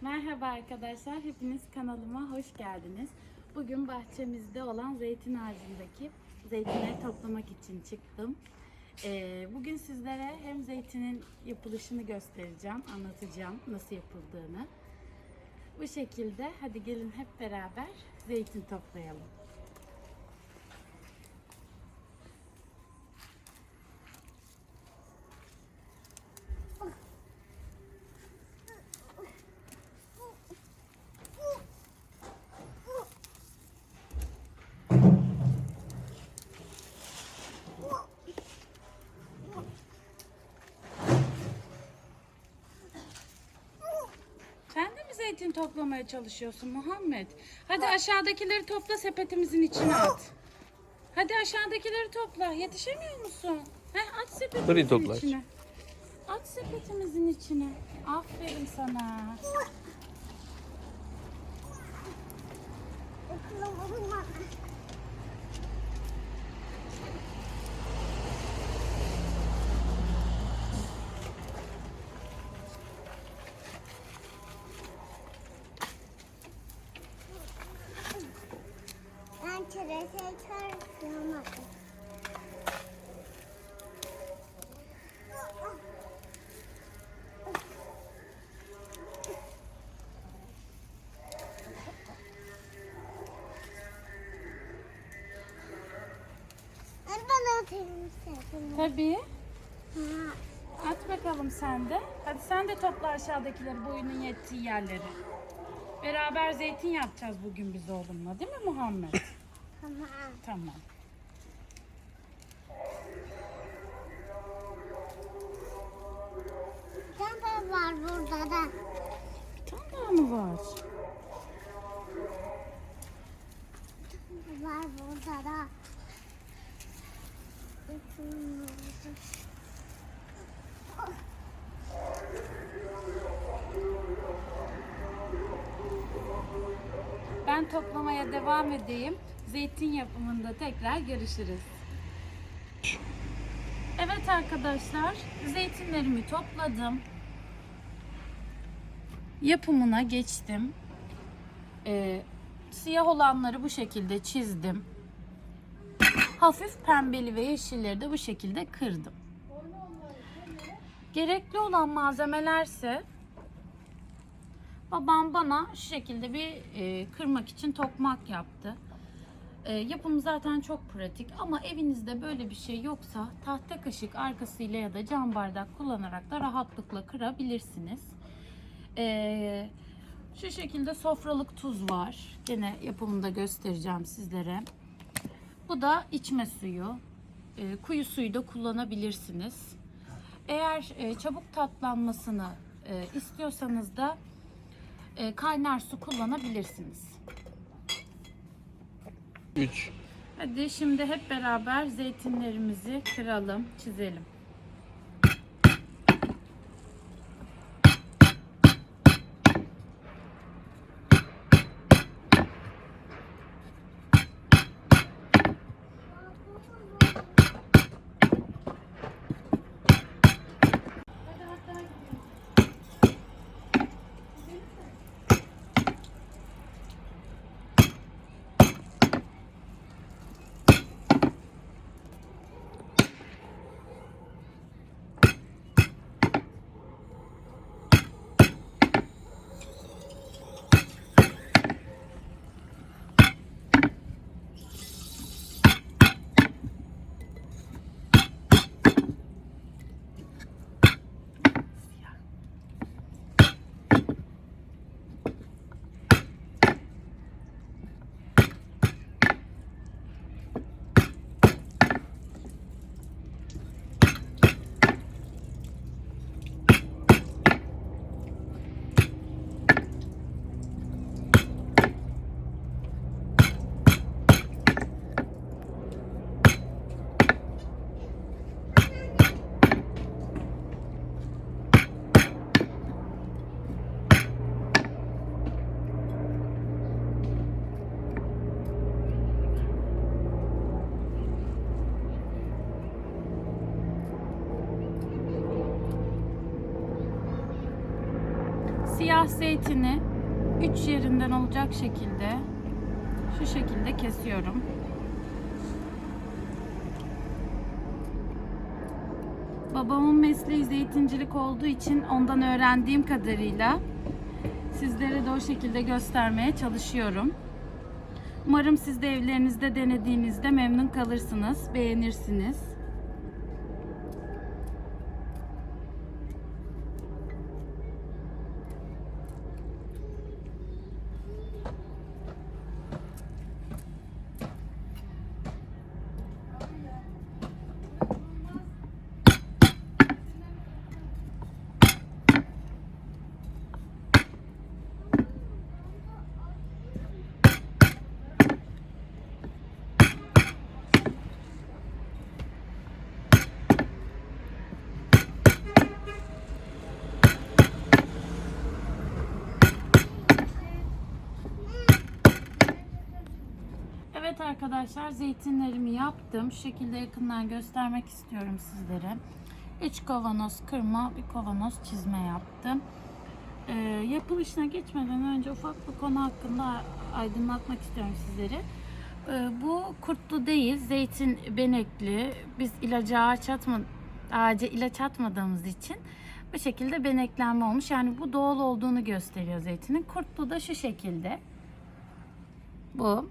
Merhaba arkadaşlar, hepiniz kanalıma hoş geldiniz. Bugün bahçemizde olan zeytin ağacındaki zeytinleri toplamak için çıktım. Ee, bugün sizlere hem zeytinin yapılışını göstereceğim, anlatacağım nasıl yapıldığını. Bu şekilde hadi gelin hep beraber zeytin toplayalım. Sen de mi zeytin toplamaya çalışıyorsun Muhammed? Hadi aşağıdakileri topla sepetimizin içine at. Hadi aşağıdakileri topla. Yetişemiyor musun? Heh, at sepetimizin Burayı topla. içine. At sepetimizin içine. Aferin sana. Ben çereze çarpıyorum. Ben bana atayım istersen. Tabii. At bakalım sen de. Hadi sen de topla aşağıdakileri boyunun yettiği yerleri. Beraber zeytin yapacağız bugün biz oğlumla değil mi Muhammed? Tamam. tamam. Sen de var burada da. Bir tane daha mı var? Var burada da. Ben toplamaya devam edeyim. Zeytin yapımında tekrar görüşürüz. Evet arkadaşlar, zeytinlerimi topladım. Yapımına geçtim. Ee, siyah olanları bu şekilde çizdim. Hafif pembeli ve yeşilleri de bu şekilde kırdım. Gerekli olan malzemelerse Babam bana şu şekilde bir e, kırmak için tokmak yaptı. E, yapımı zaten çok pratik ama evinizde böyle bir şey yoksa tahta kaşık arkasıyla ya da cam bardak kullanarak da rahatlıkla kırabilirsiniz. E, şu şekilde sofralık tuz var. Gene yapımında göstereceğim sizlere. Bu da içme suyu. E, kuyu suyu da kullanabilirsiniz. Eğer e, çabuk tatlanmasını e, istiyorsanız da e, kaynar su kullanabilirsiniz. 3. Hadi şimdi hep beraber zeytinlerimizi kıralım, çizelim. Siyah zeytini 3 yerinden olacak şekilde şu şekilde kesiyorum. Babamın mesleği zeytincilik olduğu için ondan öğrendiğim kadarıyla sizlere de o şekilde göstermeye çalışıyorum. Umarım siz de evlerinizde denediğinizde memnun kalırsınız, beğenirsiniz. Evet arkadaşlar zeytinlerimi yaptım. Şu şekilde yakından göstermek istiyorum sizlere. 3 kavanoz kırma, bir kavanoz çizme yaptım. Ee, yapılışına geçmeden önce ufak bir konu hakkında aydınlatmak istiyorum sizleri. Ee, bu kurtlu değil, zeytin benekli. Biz ilacı ağaç atma, ağaca ilaç atmadığımız için bu şekilde beneklenme olmuş. Yani bu doğal olduğunu gösteriyor zeytinin. Kurtlu da şu şekilde. Bu.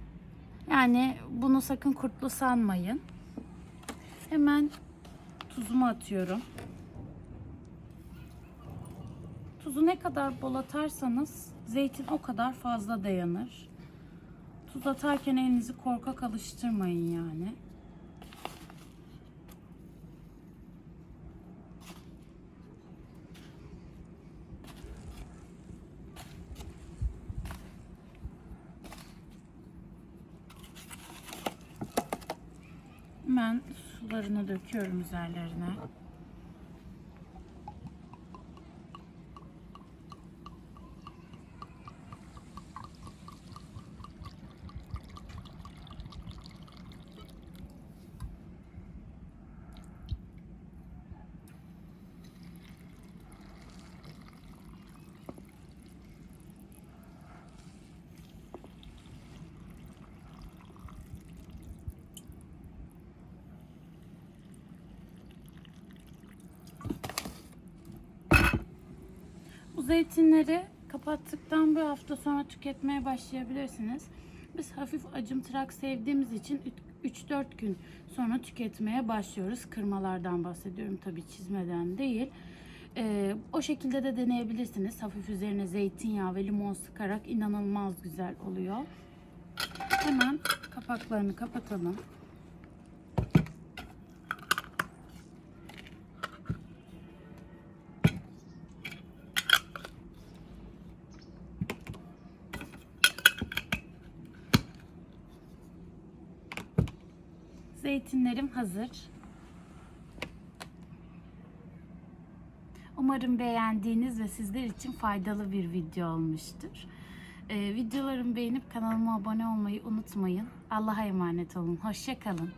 Yani bunu sakın kurtlu sanmayın. Hemen tuzumu atıyorum. Tuzu ne kadar bol atarsanız zeytin o kadar fazla dayanır. Tuz atarken elinizi korkak alıştırmayın yani. Hemen sularını döküyorum üzerlerine. Zeytinleri kapattıktan bir hafta sonra tüketmeye başlayabilirsiniz. Biz hafif acımtırak sevdiğimiz için 3-4 gün sonra tüketmeye başlıyoruz. Kırmalardan bahsediyorum tabii çizmeden değil. Ee, o şekilde de deneyebilirsiniz. Hafif üzerine zeytinyağı ve limon sıkarak inanılmaz güzel oluyor. Hemen kapaklarını kapatalım. Zeytinlerim hazır. Umarım beğendiğiniz ve sizler için faydalı bir video olmuştur. Ee, videolarımı beğenip kanalıma abone olmayı unutmayın. Allah'a emanet olun. Hoşçakalın.